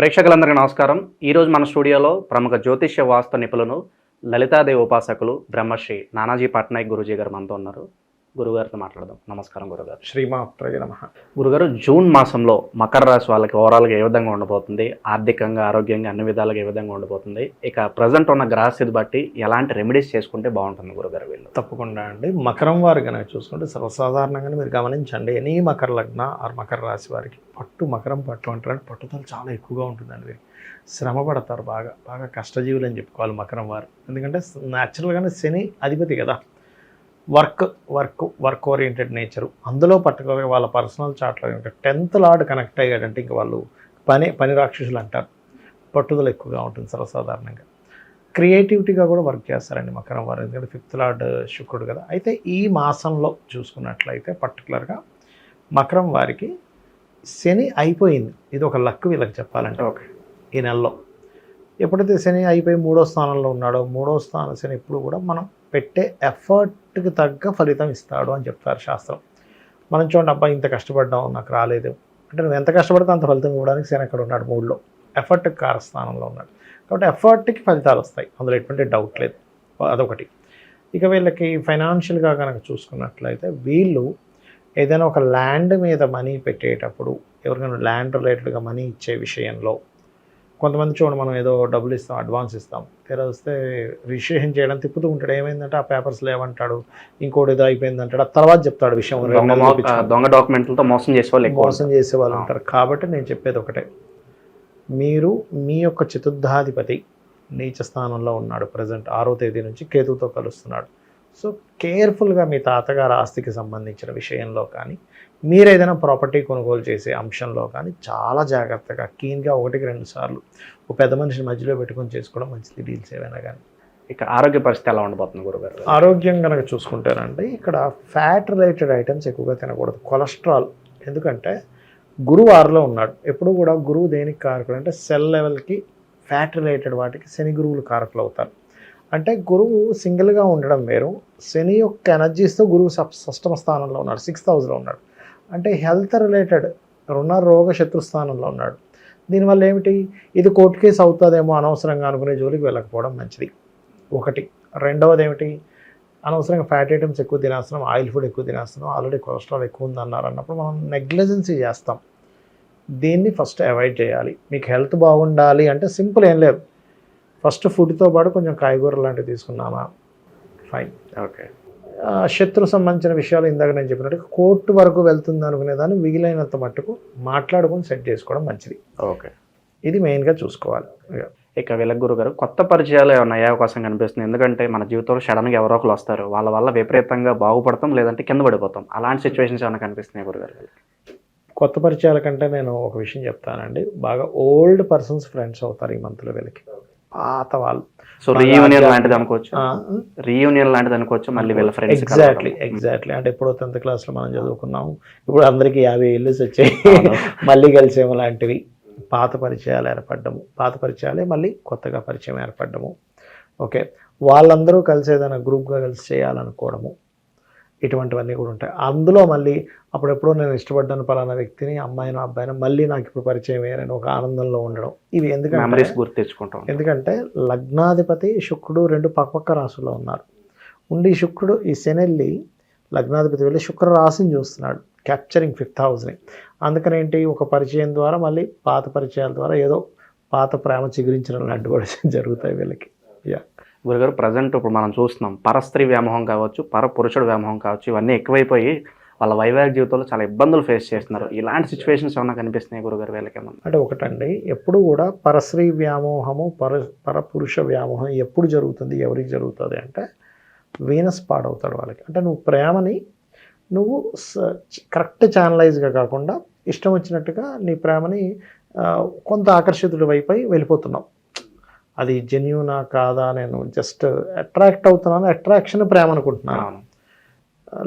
ప్రేక్షకులందరికీ నమస్కారం. ఈరోజు మన స్టూడియోలో ప్రముఖ జ్యోతిష్య వాస్తు నిపుణులు లలితాదేవి ఉపాసకులు బ్రహ్మశ్రీ నానాజీ పట్నాయక్ గురుజీ గారు మనతో ఉన్నారు. గురుగారితో మాట్లాడదాం. నమస్కారం గురుగారు. శ్రీమాత్రయ నమ. గురుగారు జూన్ మాసంలో మకర రాశి వాళ్ళకి ఓవరాల్గా ఏ విధంగా ఉండబోతుంది? ఆర్థికంగా ఆరోగ్యంగా అన్ని విధాలుగా ఏ విధంగా ఉండబోతుంది? ఇక ప్రజెంట్ ఉన్న గ్రహస్థితి బట్టి ఎలాంటి రెమెడీస్ చేసుకుంటే బాగుంటుంది గురుగారు వీళ్ళు? తప్పకుండా అండి. మకరం వారు కనుక చూసుకుంటే సర్వసాధారణంగా మీరు గమనించండి. ఎనీ మకర లగ్న ఆర్ మకర రాశి వారికి పట్టు మకరం పట్టు అంటారు పట్టుదల చాలా ఎక్కువగా ఉంటుందండి. వీరికి శ్రమ పడతారు బాగా. బాగా కష్టజీవులు అని చెప్పుకోవాలి మకరం వారు. ఎందుకంటే న్యాచురల్గానే శని అధిపతి కదా. Work work work oriented nature. అందులో పట్టుకోగా వాళ్ళ పర్సనల్ చాట్లో ఇంకా టెన్త్ లార్డ్ కనెక్ట్ అయ్యాడంటే ఇంకా వాళ్ళు పని పని రాక్షసులు అంటారు. పట్టుదల ఎక్కువగా ఉంటుంది సర్వసాధారణంగా. క్రియేటివిటీగా కూడా వర్క్ చేస్తారండి మకరం వారు. ఎందుకంటే ఫిఫ్త్ లార్డ్ శుక్రుడు కదా. అయితే ఈ మాసంలో చూసుకున్నట్లయితే పర్టికులర్గా మకరం వారికి శని అయిపోయింది. ఇది ఒక లక్ వీళ్ళకి చెప్పాలంటే. ఓకే. ఈ నెలలో. ఎప్పుడైతే శని అయిపోయి మూడో స్థానంలో ఉన్నాడో మూడో స్థానం శని ఎప్పుడు కూడా మనం పెట్టే ఎఫర్ట్కి తగ్గ ఫలితం ఇస్తాడు అని చెప్తారు శాస్త్రం. మనం చూడండి అబ్బాయి ఇంత కష్టపడ్డావు నాకు రాలేదు. అంటే నువ్వు ఎంత కష్టపడితే అంత ఫలితం ఇవ్వడానికి సేన అక్కడ ఉన్నాడు మూడులో. ఎఫర్ట్ కారస్థానంలో ఉన్నాడు. కాబట్టి ఎఫర్ట్కి ఫలితాలు వస్తాయి. అందులో ఎటువంటి డౌట్ లేదు. అదొకటి. ఇక వీళ్ళకి ఫైనాన్షియల్గా కనుక చూసుకున్నట్లయితే వీళ్ళు ఏదైనా ఒక ల్యాండ్ మీద మనీ పెట్టేటప్పుడు ఎవరికైనా ల్యాండ్ రిలేటెడ్గా మనీ ఇచ్చే విషయంలో కొంతమంది చూడండి మనం ఏదో డబ్బులు ఇస్తాం అడ్వాన్స్ ఇస్తాం. తీరా వస్తే రిజిస్ట్రేషన్ చేయడం తిప్పుతూ ఉంటాడు. ఏమైందంటే ఆ పేపర్స్ లేవంటాడు ఇంకోటి ఏదో అయిపోయింది అంటాడు ఆ తర్వాత చెప్తాడు విషయం. దొంగ డాక్యుమెంట్లతో మోసం చేసే వాళ్ళు ఎక్కువ మోసం చేసే వాళ్ళు ఉంటారు. కాబట్టి నేను చెప్పేది ఒకటే. మీరు మీ యొక్క చతుర్థాధిపతి నీచ స్థానంలో ఉన్నాడు ప్రజెంట్ ఆరో తేదీ నుంచి కేతువుతో కలుస్తున్నాడు. సో కేర్ఫుల్గా మీ తాతగారి ఆస్తికి సంబంధించిన విషయంలో కానీ మీరు ఏదైనా ప్రాపర్టీ కొనుగోలు చేసే అంశంలో కానీ చాలా జాగ్రత్తగా కీన్గా ఒకటికి రెండు సార్లు ఒక పెద్ద మనిషిని మధ్యలో పెట్టుకొని చేసుకోవడం మంచిది డీల్స్ ఏవైనా కానీ. ఇక ఆరోగ్య పరిస్థితి ఎలా ఉండబోతుంది గురుగారు? ఆరోగ్యం కనుక చూసుకుంటారంటే ఇక్కడ ఫ్యాట్ రిలేటెడ్ ఐటమ్స్ ఎక్కువగా తినకూడదు కొలెస్ట్రాల్. ఎందుకంటే గురువు ఆరులో ఉన్నాడు. ఎప్పుడు కూడా గురువు దేనికి కారకుడు అంటే సెల్ లెవెల్కి ఫ్యాట్ రిలేటెడ్ వాటికి శని గురువులు కారకులు అవుతారు. అంటే గురువు సింగిల్గా ఉండడం వేరు. శని యొక్క ఎనర్జీస్తో గురువు సప్ సప్తమ స్థానంలో ఉన్నాడు సిక్స్త్ హౌస్లో ఉన్నాడు. అంటే హెల్త్ రిలేటెడ్ రుణ రోగ శత్రు స్థానంలో ఉన్నాడు. దీనివల్ల ఏమిటి? ఇది కోర్టు కేసు అవుతుందేమో అనవసరంగా అనుకునే జోలికి వెళ్ళకపోవడం మంచిది. ఒకటి. రెండవది ఏమిటి? అనవసరంగా ఫ్యాట్ ఐటమ్స్ ఎక్కువ తినేస్తున్నాం ఆయిల్ ఫుడ్ ఎక్కువ తినేస్తున్నాం ఆల్రెడీ కొలెస్ట్రాల్ ఎక్కువ ఉంది అన్నారు అన్నప్పుడు మనం నెగ్లిజెన్సీ చేస్తాం. దీన్ని ఫస్ట్ అవాయిడ్ చేయాలి. మీకు హెల్త్ బాగుండాలి అంటే సింపుల్ ఏం లేదు. ఫస్ట్ ఫుడ్తో పాటు కొంచెం కాయగూరలు లాంటివి తీసుకున్నామా ఫైన్ ఓకే. శత్రు సంబంధించిన విషయాలు ఇందాక నేను చెప్పినట్టు కోర్టు వరకు వెళ్తుంది అనుకునేదాన్ని వీలైనంత మట్టుకు మాట్లాడుకొని సెట్ చేసుకోవడం మంచిది. ఓకే. ఇది మెయిన్గా చూసుకోవాలి. ఇక. వీళ్ళకి గురుగారు కొత్త పరిచయాలు ఏమైనా అయ్యే అవకాశం కనిపిస్తుంది? ఎందుకంటే మన జీవితంలో సడన్గా ఎవరో ఒకరు వస్తారు. వాళ్ళ వల్ల విపరీతంగా బాగుపడతాం లేదంటే కింద పడిపోతాం. అలాంటి సిచ్యువేషన్స్ ఏమైనా కనిపిస్తున్నాయి గురుగారు కొత్త పరిచయాల కంటే నేను ఒక విషయం చెప్తానండి. బాగా ఓల్డ్ పర్సన్స్ ఫ్రెండ్స్ అవుతారు ఈ మంత్లో వీళ్ళకి. పాత వాళ్ళు. సో రీయూనియన్ లాంటిది అనుకోవచ్చు. రీయూనియన్ లాంటిది అనుకోవచ్చు మళ్ళీ వీళ్ళ ఫ్రెండ్స్ ఎగ్జాక్ట్లీ ఎగ్జాక్ట్లీ అంటే ఎప్పుడో టెన్త్ క్లాస్లో మనం చదువుకున్నాము ఇప్పుడు అందరికీ యాభై ఏళ్ళు వచ్చాయి. మళ్ళీ కలిసేమో లాంటివి. పాత పరిచయాలు ఏర్పడ్డము. పాత పరిచయాలే మళ్ళీ కొత్తగా పరిచయం ఏర్పడ్డము. ఓకే. వాళ్ళందరూ కలిసి ఏదైనా గ్రూప్గా కలిసి చేయాలనుకోవడము. ఇటువంటివన్నీ కూడా ఉంటాయి. అందులో మళ్ళీ అప్పుడెప్పుడో నేను ఇష్టపడ్డాను పలానా వ్యక్తిని అమ్మాయినో అబ్బాయినో మళ్ళీ నాకు ఇప్పుడు పరిచయం అయ్యారని ఒక ఆనందంలో ఉండడం. ఇవి ఎందుకంటే గుర్తు తెచ్చుకుంటాం ఎందుకంటే లగ్నాధిపతి శుక్రుడు రెండు పక్కపక్క రాసుల్లో ఉన్నారు. ఉండి శుక్రుడు ఈ శనెల్లి లగ్నాధిపతి వెళ్ళి శుక్ర రాశిని చూస్తున్నాడు క్యాప్చరింగ్ ఫిఫ్త్ హౌస్ని అందుకని ఏంటి? ఒక పరిచయం ద్వారా మళ్ళీ పాత పరిచయాల ద్వారా ఏదో పాత ప్రేమ చిగురించడం లాంటి కూడా జరుగుతాయి వీళ్ళకి. యా గురుగారు ప్రజెంట్ ఇప్పుడు మనం చూస్తున్నాం పరస్త్రీ వ్యామోహం కావచ్చు పర పురుషుడు వ్యామోహం కావచ్చు ఇవన్నీ ఎక్కువైపోయి వాళ్ళ వైవాహిక జీవితంలో చాలా ఇబ్బందులు ఫేస్ చేస్తున్నారు. ఇలాంటి సిచ్యువేషన్స్ ఏమైనా కనిపిస్తున్నాయి గురుగారు వీళ్ళకేమన్నా అంటే ఒకటండి ఎప్పుడు కూడా పరశ్రీ వ్యామోహము పర పరపురుష వ్యామోహం ఎప్పుడు జరుగుతుంది ఎవరికి జరుగుతుంది అంటే వీనస్ పాడవుతాడు వాళ్ళకి. అంటే నువ్వు ప్రేమని నువ్వు కరెక్ట్ ఛానలైజ్గా కాకుండా ఇష్టం వచ్చినట్టుగా నీ ప్రేమని కొంత ఆకర్షితుడి వైపై వెళ్ళిపోతున్నావు. అది జెన్యునా కాదా నేను జస్ట్ అట్రాక్ట్ అవుతున్నాను అట్రాక్షన్ ప్రేమ అనుకుంటున్నాను.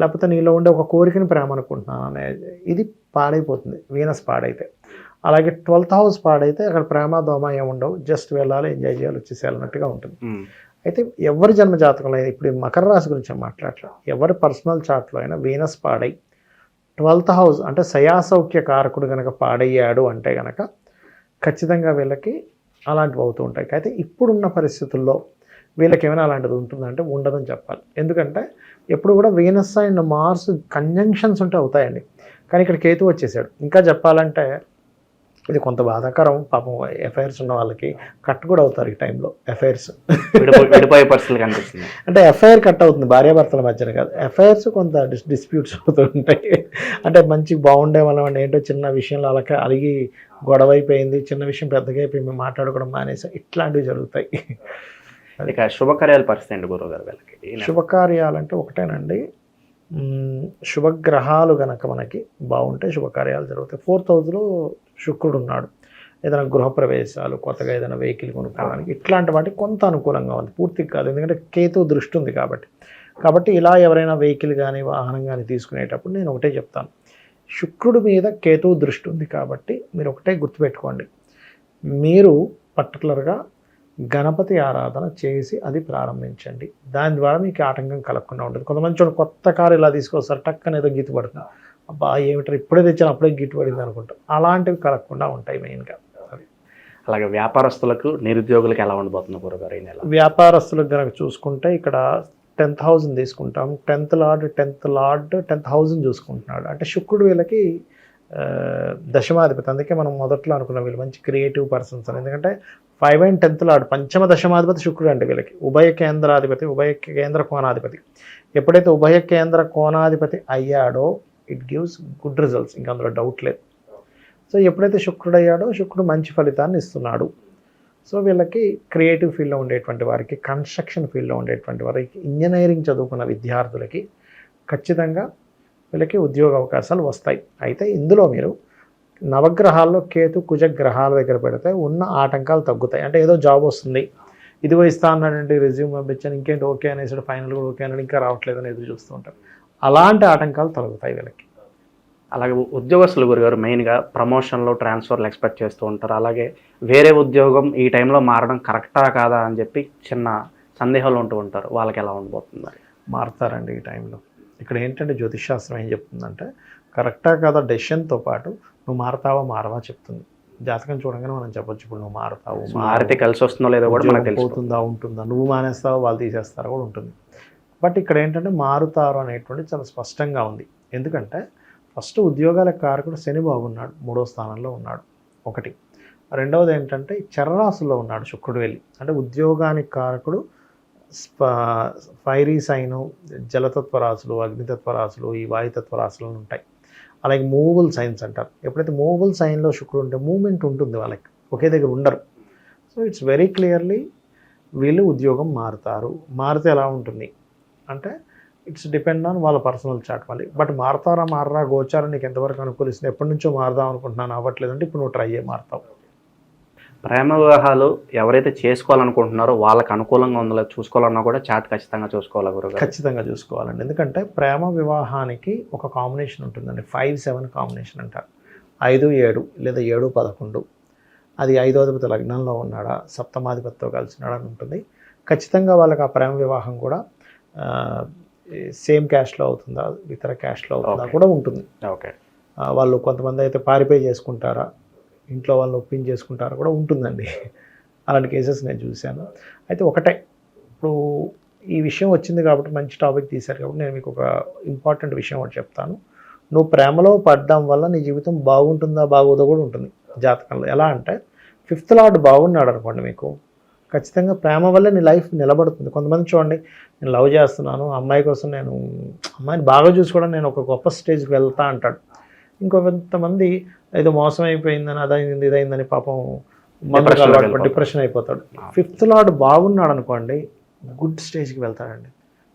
లేకపోతే నీలో ఉండే ఒక కోరికని ప్రేమ అనుకుంటున్నాను అనే ఇది పాడైపోతుంది వీనస్ పాడైతే అలాగే ట్వెల్త్ హౌస్ పాడైతే అక్కడ ప్రేమ దోమ ఏమి ఉండవు జస్ట్ వెళ్ళాలి ఎంజాయ్ చేయాలి వచ్చేసేయాలన్నట్టుగా ఉంటుంది. అయితే ఎవరి జన్మ జాతకంలో అయినా ఇప్పుడు మకర రాశి గురించి మాట్లాడలే ఎవరి పర్సనల్ చార్ట్లో అయినా వీనస్ పాడై ట్వెల్త్ హౌస్ అంటే సయాసౌఖ్య కారకుడు కనుక పాడయ్యాడు అంటే కనుక ఖచ్చితంగా వీళ్ళకి అలాంటివి అవుతూ ఉంటాయి. అయితే ఇప్పుడున్న పరిస్థితుల్లో వీళ్ళకి ఏమైనా అలాంటిది ఉంటుందంటే ఉండదని చెప్పాలి. ఎందుకంటే ఎప్పుడు కూడా వీనస్ అండ్ మార్స్ కంజంక్షన్స్ ఉంటే అవుతాయండి. కానీ ఇక్కడ కేతు వచ్చేసాడు. ఇంకా చెప్పాలంటే ఇది కొంత బాధాకరం. పాపం ఎఫ్ఐఆర్స్ ఉన్న వాళ్ళకి కట్ కూడా అవుతారు ఈ టైంలో. ఎఫ్ఐఆర్స్. విడిపోయి కనిపిస్తుంది అంటే ఎఫ్ఐఆర్ కట్ అవుతుంది భార్యాభర్తల మధ్యన కాదు. ఎఫ్ఐఆర్స్ కొంత డిస్ డిస్ప్యూట్స్ అవుతూ ఉంటాయి. అంటే మంచి బాగుండే వాళ్ళం ఏంటో చిన్న విషయంలో అలక అలిగి గొడవ అయిపోయింది చిన్న విషయం పెద్దగా అయిపోయి మేము మాట్లాడుకోవడం మానేసాం ఇట్లాంటివి జరుగుతాయి. ఇక శుభకార్యాల పరిస్థితి అండి గురువు గారు వీళ్ళకి. శుభకార్యాలంటే ఒకటేనండి. శుభగ్రహాలు గనక మనకి బాగుంటే శుభకార్యాలు జరుగుతాయి. ఫోర్త్ హౌస్లో శుక్రుడు ఉన్నాడు. ఏదైనా గృహప్రవేశాలు కొత్తగా ఏదైనా వెహికల్ కొనుక్కోవడానికి ఇట్లాంటి వాటికి కొంత అనుకూలంగా ఉంది. పూర్తిగా కాదు. ఎందుకంటే కేతు దృష్టి ఉంది కాబట్టి. కాబట్టి ఇలా ఎవరైనా వెహికల్ కానీ వాహనం కానీ తీసుకునేటప్పుడు నేను ఒకటే చెప్తాను. శుక్రుడి మీద కేతువు దృష్టి ఉంది కాబట్టి మీరు ఒకటే గుర్తుపెట్టుకోండి. మీరు పర్టికులర్గా గణపతి ఆరాధన చేసి అది ప్రారంభించండి. దాని ద్వారా మీకు ఆటంకం కలగకుండా ఉంటుంది. కొంతమంది చూడండి కొత్త కారు ఇలా తీసుకొస్తారు టక్కన ఏదో గీత పడుతుంది. అబ్బా ఏమిటారు ఇప్పుడే తెచ్చాను అప్పుడే గీత పడింది అనుకుంటాం అలాంటివి కలగకుండా ఉంటాయి మెయిన్గా. అలాగే వ్యాపారస్తులకు నిరుద్యోగులకు ఎలా ఉండబోతుంది గురువు గారు ఈ నెల? వ్యాపారస్తులకు కనుక చూసుకుంటే ఇక్కడ టెన్త్ హౌస్ని తీసుకుంటాం. Tenth lord tenth lord tenth హౌస్ని చూసుకుంటున్నాడు. అంటే శుక్రుడు వీళ్ళకి దశమాధిపతి. అందుకే మనం మొదట్లో అనుకున్నాం వీళ్ళు మంచి క్రియేటివ్ పర్సన్స్ అని. ఎందుకంటే ఫైవ్ అండ్ టెన్త్లో ఆడు పంచమ దశమాధిపతి శుక్రుడు అండి వీళ్ళకి. ఉభయ కేంద్రాధిపతి ఉభయ కేంద్ర కోణాధిపతి. ఎప్పుడైతే ఉభయ కేంద్ర కోణాధిపతి అయ్యాడో ఇట్ గివ్స్ గుడ్ రిజల్ట్స్ ఇంకా అందులో డౌట్ లేదు. సో ఎప్పుడైతే శుక్రుడు అయ్యాడో శుక్రుడు మంచి ఫలితాన్ని ఇస్తున్నాడు. సో వీళ్ళకి క్రియేటివ్ ఫీల్డ్లో ఉండేటువంటి వారికి కన్స్ట్రక్షన్ ఫీల్డ్లో ఉండేటువంటి వారికి ఇంజనీరింగ్ చదువుకున్న విద్యార్థులకి ఖచ్చితంగా వీళ్ళకి ఉద్యోగ అవకాశాలు వస్తాయి. అయితే ఇందులో మీరు నవగ్రహాల్లో కేతు కుజ గ్రహాల దగ్గర పెడితే ఉన్న ఆటంకాలు తగ్గుతాయి. అంటే ఏదో జాబ్ వస్తుంది. ఇదిగో ఇస్తా అన్నాడంటే రెజ్యూమ్ పంపించాను ఇంకేంటి ఓకే అనేసాడు ఫైనల్ కూడా ఓకే అన్నాడు ఇంకా రావట్లేదని ఎదురు చూస్తూ ఉంటారు. అలాంటి ఆటంకాలు తొలగుతాయి వీళ్ళకి. అలాగే ఉద్యోగస్తులు గురుగారు మెయిన్గా ప్రమోషన్లు ట్రాన్స్ఫర్లు ఎక్స్పెక్ట్ చేస్తూ ఉంటారు. అలాగే వేరే ఉద్యోగం ఈ టైంలో మారడం కరెక్టా కాదా అని చెప్పి చిన్న సందేహాలు ఉంటూ ఉంటారు. వాళ్ళకి ఎలా ఉండబోతుంది మరి? మారుతారండి ఈ టైంలో ఇక్కడ ఏంటంటే జ్యోతిష్ శాస్త్రం ఏం చెప్తుందంటే కరెక్టా కదా డెసిషన్తో పాటు నువ్వు మారతావా మారవా చెప్తుంది. జాతకం చూడగానే మనం చెప్పొచ్చు ఇప్పుడు నువ్వు మారతావు మారితే కలిసి వస్తుందో లేదో కూడా మనకు పోతుందా ఉంటుందా నువ్వు మానేస్తావా వాళ్ళు తీసేస్తారా కూడా ఉంటుంది. బట్ ఇక్కడ ఏంటంటే మారుతారు అనేటువంటి చాలా స్పష్టంగా ఉంది. ఎందుకంటే ఫస్ట్ ఉద్యోగాల కారకుడు శని బాగున్నాడు మూడో స్థానంలో ఉన్నాడు ఒకటి. రెండవది ఏంటంటే చరరాశుల్లో ఉన్నాడు శుక్రుడు వెళ్ళి. అంటే ఉద్యోగానికి కారకుడు ఫైరీ సైను జలతత్వరాశులు అగ్నితత్వరాశులు ఈ వాయుతత్వరాశులు ఉంటాయి. అలాగే మూవబుల్ సైన్స్ అంటారు. ఎప్పుడైతే మూవబుల్ సైన్లో శుక్రుడు ఉంటే మూమెంట్ ఉంటుంది వాళ్ళకి. ఒకే దగ్గర ఉండరు. సో ఇట్స్ వెరీ క్లియర్లీ వీళ్ళు ఉద్యోగం మారుతారు. మారితే ఎలా ఉంటుంది? అంటే ఇట్స్ డిపెండ్ ఆన్ వాళ్ళ పర్సనల్ చాట్ మళ్ళీ. బట్ మారతారా మారరా గోచారం నీకు ఎంతవరకు అనుకూలిస్తుంది ఎప్పటి నుంచో మారదాం అనుకుంటున్నాను అవ్వట్లేదు అంటే ఇప్పుడు నువ్వు ట్రై అయ్యే మారుతావు. ప్రేమ వివాహాలు ఎవరైతే చేసుకోవాలనుకుంటున్నారో వాళ్ళకి అనుకూలంగా ఉందో చూసుకోవాలన్నా కూడా చాట్ ఖచ్చితంగా చూసుకోవాలి గురుగారు? ఖచ్చితంగా చూసుకోవాలండి. ఎందుకంటే ప్రేమ వివాహానికి ఒక కాంబినేషన్ ఉంటుందండి. ఫైవ్ సెవెన్ కాంబినేషన్ అంటారు. ఐదు ఏడు లేదా ఏడు పదకొండు. అది ఐదోధిపతి లగ్నంలో ఉన్నాడా సప్తమాధిపతితో కలిసి ఉన్నాడా అని ఉంటుంది. ఖచ్చితంగా వాళ్ళకి ఆ ప్రేమ వివాహం కూడా సేమ్ క్యాష్లో అవుతుందా ఇతర క్యాష్లో అవుతుందా. కూడా ఉంటుంది. ఓకే. వాళ్ళు కొంతమంది అయితే పారిపోయి చేసుకుంటారా ఇంట్లో వాళ్ళు ఒప్పించి చేసుకుంటారు కూడా ఉంటుందండి. అలాంటి కేసెస్ నేను చూశాను. అయితే ఒకటే ఇప్పుడు ఈ విషయం వచ్చింది కాబట్టి మంచి టాపిక్ తీశారు కాబట్టి నేను మీకు ఒక ఇంపార్టెంట్ విషయం ఒకటి చెప్తాను. నువ్వు ప్రేమలో పడ్డం వల్ల నీ జీవితం బాగుంటుందా బాగోదో కూడా ఉంటుంది జాతకంలో. ఎలా అంటే ఫిఫ్త్ లార్డ్ బాగున్నాడు అనుకోండి మీకు. ఖచ్చితంగా ప్రేమ వల్ల నీ లైఫ్ నిలబడుతుంది. కొంతమంది చూడండి నేను లవ్ చేస్తున్నాను అమ్మాయి కోసం నేను అమ్మాయిని బాగా చూసుకోవడం నేను ఒక గొప్ప స్టేజ్కి వెళ్తా అంటాడు. ఇంకొంతమంది ఏదో మోసం అయిపోయిందని అదైంది ఇదైందని పాపం వెళ్ళిపోతాడు. డిప్రెషన్ అయిపోతాడు. ఫిఫ్త్ లార్డ్ బాగున్నాడు అనుకోండి గుడ్ స్టేజ్కి వెళ్తాడండి.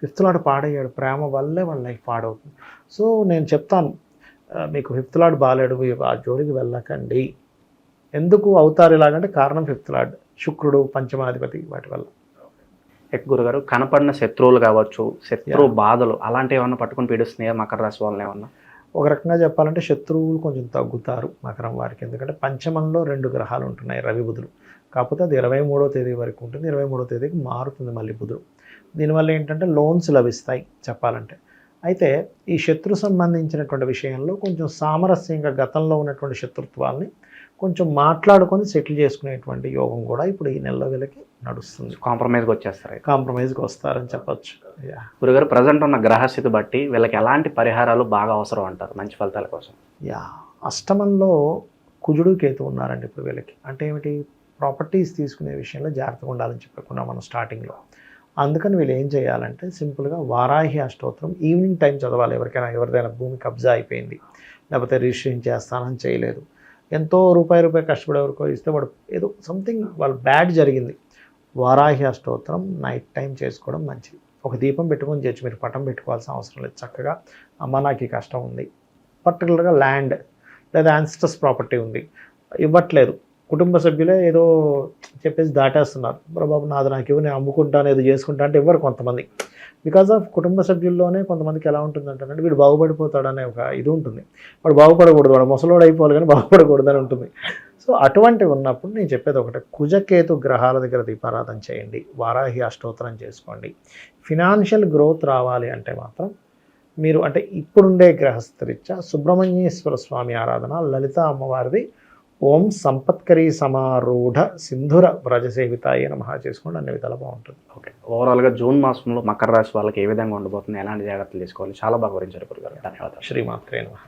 ఫిఫ్త్ లార్డ్ పాడయ్యాడు ప్రేమ వల్లే వాళ్ళ లైఫ్ పాడవుతుంది. సో నేను చెప్తాను మీకు ఫిఫ్త్ లార్డ్ బాగాలేడు ఆ జోలికి వెళ్ళకండి. ఎందుకు అవుతారు ఇలాగంటే కారణం ఫిఫ్త్ లార్డ్ శుక్రుడు పంచమాధిపతి వాటి వల్ల. గురుగారు కనపడిన శత్రువులు కావచ్చు శత్రు బాధలు అలాంటివి ఏమన్నా పట్టుకొని పీడిస్తున్నాయా మకర రాశి వాళ్ళని ఏమన్నా? ఒక రకంగా చెప్పాలంటే శత్రువులు కొంచెం తగ్గుతారు మకరం వారికి. ఎందుకంటే పంచమంలో రెండు గ్రహాలు ఉంటున్నాయి రవి బుధులు కాకపోతే అది ఇరవై మూడో తేదీ వరకు ఉంటుంది. ఇరవై మూడో తేదీకి మారుతుంది మళ్ళీ బుధుడు. దీనివల్ల ఏంటంటే లోన్స్ లభిస్తాయి చెప్పాలంటే. అయితే ఈ శత్రు సంబంధించినటువంటి విషయంలో కొంచెం సామరస్యంగా గతంలో ఉన్నటువంటి శత్రుత్వాల్ని కొంచెం మాట్లాడుకొని సెటిల్ చేసుకునేటువంటి యోగం కూడా ఇప్పుడు ఈ నెలలో వీళ్ళకి నడుస్తుంది. కాంప్రమైజ్కి వచ్చేస్తారు. కాంప్రమైజ్కి వస్తారని చెప్పొచ్చు. యా గురుగారు ప్రజెంట్ ఉన్న గ్రహస్థితి బట్టి వీళ్ళకి ఎలాంటి పరిహారాలు బాగా అవసరం అంటారు మంచి ఫలితాల కోసం? యా అష్టమంలో కుజుడు కేతు ఉన్నారండి ఇప్పుడు వీళ్ళకి. అంటే ఏమిటి? ప్రాపర్టీస్ తీసుకునే విషయంలో జాగ్రత్తగా ఉండాలని చెప్పుకున్నాం మనం స్టార్టింగ్లో. అందుకని వీళ్ళు ఏం చేయాలంటే సింపుల్గా వారాహి అష్టోత్తరం ఈవినింగ్ టైం చదవాలి ఎవరికైనా. ఎవరిదైనా భూమి కబ్జా అయిపోయింది. లేకపోతే రిజిస్ట్రేషన్ చేస్తానని చేయలేదు. ఎంతో రూపాయి రూపాయి కష్టపడి ఎవరికో ఇస్తే వాడు ఏదో సంథింగ్ వాళ్ళు బ్యాడ్ జరిగింది. వారాహి అష్టోత్తరం నైట్ టైం చేసుకోవడం మంచిది. ఒక దీపం పెట్టుకొని చేయొచ్చు మీరు పటం పెట్టుకోవాల్సిన అవసరం లేదు చక్కగా. అమ్మ నాకు ఈ కష్టం ఉంది. పర్టికులర్గా ల్యాండ్ లేదా యాన్స్టర్స్ ప్రాపర్టీ ఉంది. ఇవ్వట్లేదు. కుటుంబ సభ్యులే ఏదో చెప్పేసి దాటేస్తున్నారు. బాబు నాది నాకు ఇవ్వని నేను అమ్ముకుంటాను ఏదో చేసుకుంటా అంటే ఇవ్వరు కొంతమంది. బికాజ్ ఆఫ్ కుటుంబ సభ్యుల్లోనే కొంతమందికి ఎలా ఉంటుందంటే వీడు బాగుపడిపోతాడనే ఒక ఇది ఉంటుంది. వాడు బాగుపడకూడదు వాడు ముసలోడు అయిపోవాలి కానీ బాగుపడకూడదు అని ఉంటుంది. సో అటువంటివి ఉన్నప్పుడు నేను చెప్పేది ఒకటే కుజకేతు గ్రహాల దగ్గర దీపారాధన చేయండి వారాహి అష్టోత్తరం చేసుకోండి. ఫినాన్షియల్ గ్రోత్ రావాలి అంటే మాత్రం మీరు అంటే ఇప్పుడుండే గ్రహస్థరీత్యా సుబ్రహ్మణ్యేశ్వర స్వామి ఆరాధన లలిత అమ్మవారిది ఓం సంపత్కరీ సమారూఢ సింధుర వ్రజసేవితాయ నమః చేసుకోండి. అన్ని విధాలు బాగుంటుంది. ఓకే. ఓవరాల్గా జూన్ మాసంలో మకర రాశి వాళ్ళకి ఏ విధంగా ఉండబోతుంది? ఎలాంటి జాగ్రత్తలు తీసుకోవాలి? చాలా బాగా వివరించారు గురుగారు. ధన్యవాదాలు. శ్రీమాత్రే నమః.